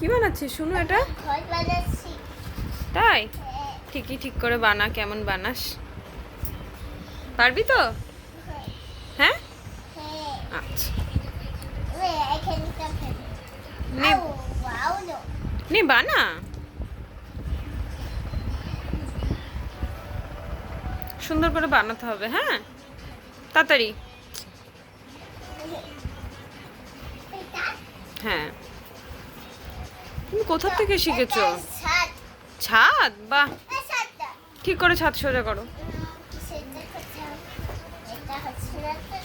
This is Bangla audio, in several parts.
কি বানাচ্ছিস? শুনো এটা। তাই? ঠিকই ঠিক করে বানা, কেমন বানাস। পারবি তো? হ্যাঁ। আচ্ছা. নে। বানা। সুন্দর করে বানাতে হবে হ্যাঁ? তাড়াতাড়ি। হ্যাঁ। কোথা থেকে শিখেছো? ছাদ? বাহ। ঠিক করে ছাদ সোজা করো।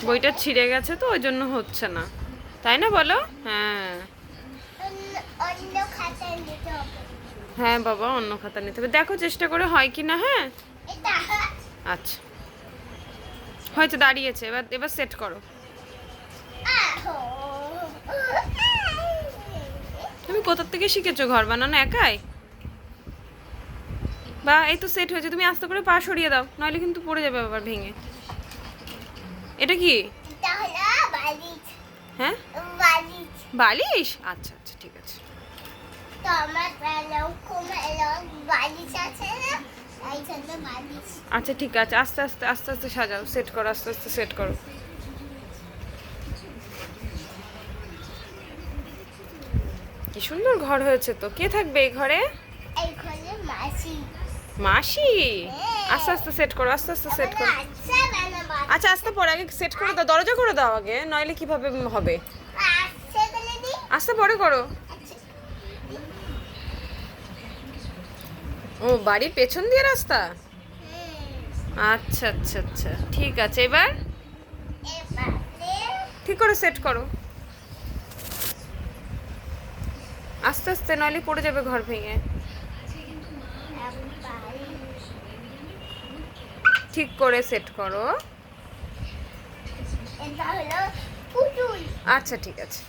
বইটা ছিঁড়ে গেছে তো, ওই জন্য হচ্ছে না। তাই না বলো? হ্যাঁ। হ্যাঁ বাবা, অন্য খাতা নিতে হবে। দেখো চেষ্টা করে হয় কি না হ্যাঁ? আচ্ছা। হয়েছে, দাঁড়িয়েছে। এবার এবার সেট করো। আহো। কোথা থেকে শিখেছো ঘর বানানো একাই বা এই তো সেট হয়েছে, তুমি আস্তে করে পা সরিয়ে দাও, নইলে কিন্তু পড়ে যাবে আবার ভেঙে এটা কি। হ্যাঁ বালিশ। আচ্ছা আচ্ছা ঠিক আছে। আচ্ছা ঠিক আছে, আস্তে আস্তে আস্তে আস্তে সাজাও সেট করো, আস্তে আস্তে সেট করো কি সুন্দর ঘর হয়েছে তো। কে থাকবে এই ঘরে? এই ঘরে মাসি। মাসি? আস্তে আস্তে সেট করো আস্তে আস্তে সেট করো। আচ্ছা আস্তে পরে আগে সেট করে দাও। দরজা করে দাও আগে নইলে কীভাবে হবে। আস্তে পরে করো। আচ্ছা। ও বাড়ির পেছন দিয়ে রাস্তা? আচ্ছা আচ্ছা আচ্ছা। ঠিক আছে এবার? ঠিক করে সেট করো। আস্তে আস্তে, নইলে পড়ে যাবে ঘর ভেঙে ঠিক করে সেট করো আচ্ছা ঠিক আছে